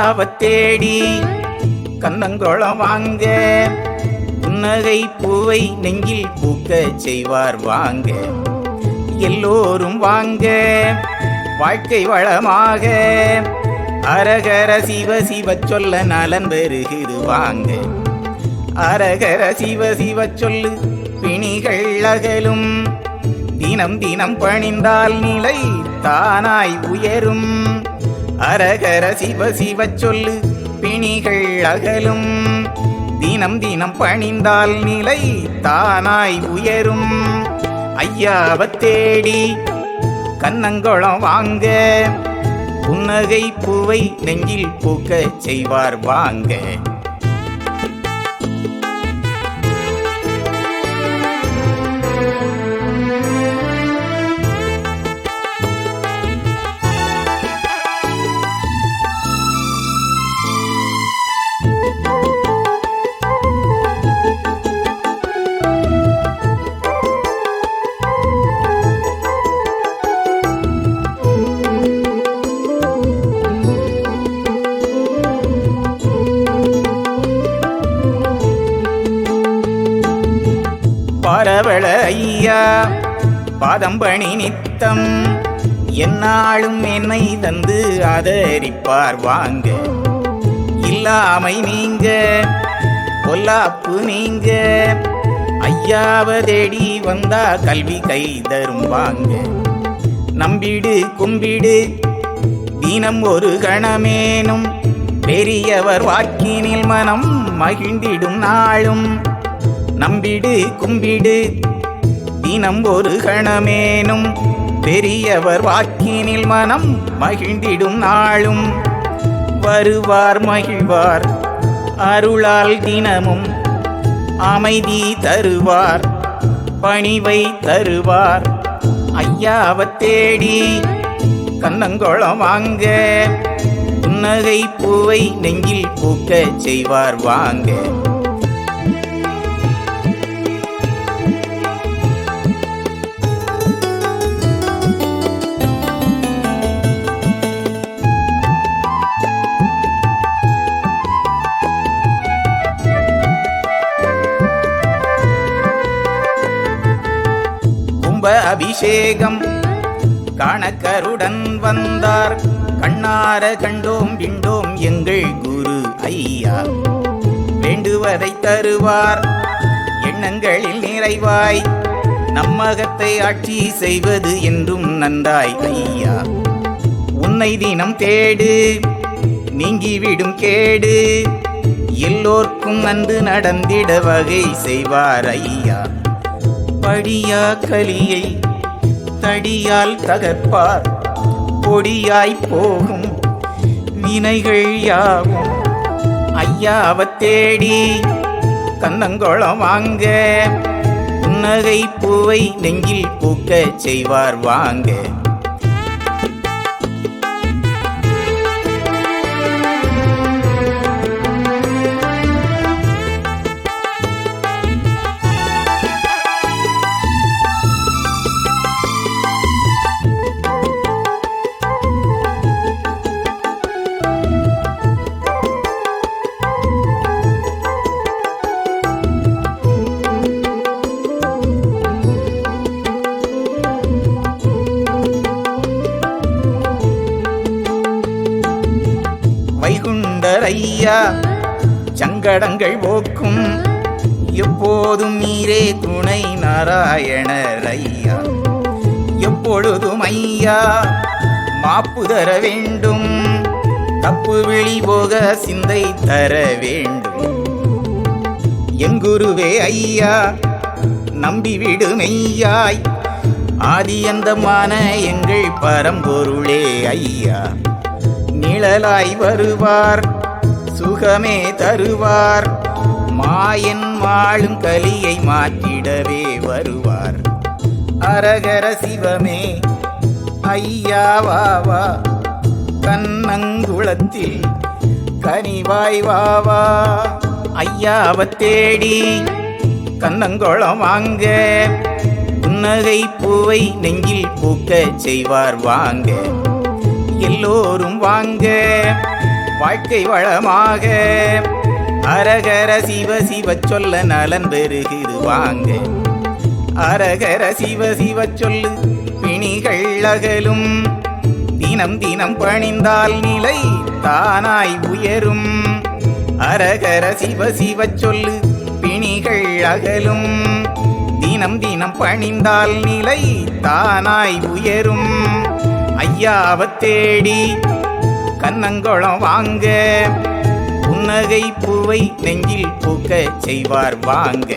ஐயாவை தேடி கண்ணங்குளம் வாங்க. புன்னகை பூவை நெஞ்சில் பூக்க செய்வார் வாங்க. எல்லோரும் வாங்க. வாழ்க்கை வளமாக. அரகர சிவ சிவ சொல்ல நலன் பெறுகிறது வாங்க. அரகர சிவ சிவ சொல்லு பிணிகள் அகலும். தினம் தினம் பணிந்தால் நிலை தானாய் உயரும். அரகர சிவ சிவ சொல்லு பிணிகள் அகலும். தினம் தினம் பணிந்தால் நிலை தானாய் உயரும். ஐயாவ தேடி கண்ணங்குளம் வாங்க புன்னகை பூவை நெஞ்சில் பூக்க செய்வார் வாங்க. பரவள ஐயா பாதம்பணி நித்தம். என்னாலும் என்னை தந்து ஆதரிப்பார் வாங்க. இல்லாமை நீங்க பொல்லாப்பு நீங்க. ஐயாவதேடி வந்தா கல்வி கை தரும் வாங்க. நம்பிடு கும்பிடு தினம் ஒரு கணமேனும். பெரியவர் வாக்கினில் மனம் மகிழ்ந்திடும் நாளும். நம்பிடு கும்பிடு. தினம் ஒரு கணமேனும் பெரியவர் வாக்கினில் மனம் மகிழ்ந்திடும் நாளும். வருவார் மகிழ்வார். அருளால் தினமும் அமைதி தருவார். பணிவை தருவார். ஐயாவை தேடி கண்ணங்குளம் வாங்க. புன்னகை பூவை நெஞ்சில் பூக்க செய்வார் வாங்க. அபிஷேகம். கணக்கருடன் வந்தார். கண்ணார கண்டோம் விண்டோம் எங்கள் குரு ஐயா. வேண்டுவதை தருவார். எண்ணங்களில் நிறைவாய். நம்மகத்தை ஆட்சி செய்வது என்றும் நன்றாய் ஐயா. உன்னை தினம் தேடு. நீங்கிவிடும் கேடு. எல்லோர்க்கும் நன்று நடந்திட வகை செய்வார் ஐயா. படியா கலியை தடியால் தகர்ப்பார். பொடியாய் போகும் வினைகள் யாவும் ஐயாவை தேடி கண்ணங்குளம் வாங்க. புன்னகை பூவை நெங்கில் பூக்க செய்வார் வாங்க. வைகுண்டர் ஐயா சங்கடங்கள் போக்கும். எப்போதும் நீரே துணை நாராயணர் ஐயா எப்பொழுதும் ஐயா மாப்பு தர வேண்டும். தப்பு விழி போக சிந்தை தர வேண்டும். எங்குருவே ஐயா நம்பிவிடு மெய்யாய். ஆதியந்தமான எங்கள் பரம்பொருளே ஐயா. நிழலாய் வருவார். சுகமே தருவார். மாயன் மாளும் கலியை மாற்றிடவே வருவார். அரகர சிவமே ஐயாவாவா கண்ணங்குளத்தில் கனிவாய் வா வா. ஐயாவை தேடி கண்ணங்குளம் வாங்க. புன்னகை பூவை நெஞ்சில் பூக்க செய்வார் வாங்க. எல்லோரும் வாங்க. வாழ்க்கை வளமாக. அரகர சிவ சிவ சொல்ல நலன் பெருகுது வாங்க. அரகர சிவ சிவ சொல்லு பிணிகள் அகலும். தினம் தினம் பணிந்தால் நிலை தானாய் உயரும். அரகர சிவ சிவ சொல்லு பிணிகள் அகலும். தினம் தினம் பணிந்தால் நிலை தானாய் உயரும். ஐயாவத் தேடி கண்ணங்குளம் வாங்க. புன்னகை பூவை நெஞ்சில் பூக்க செய்வார் வாங்க.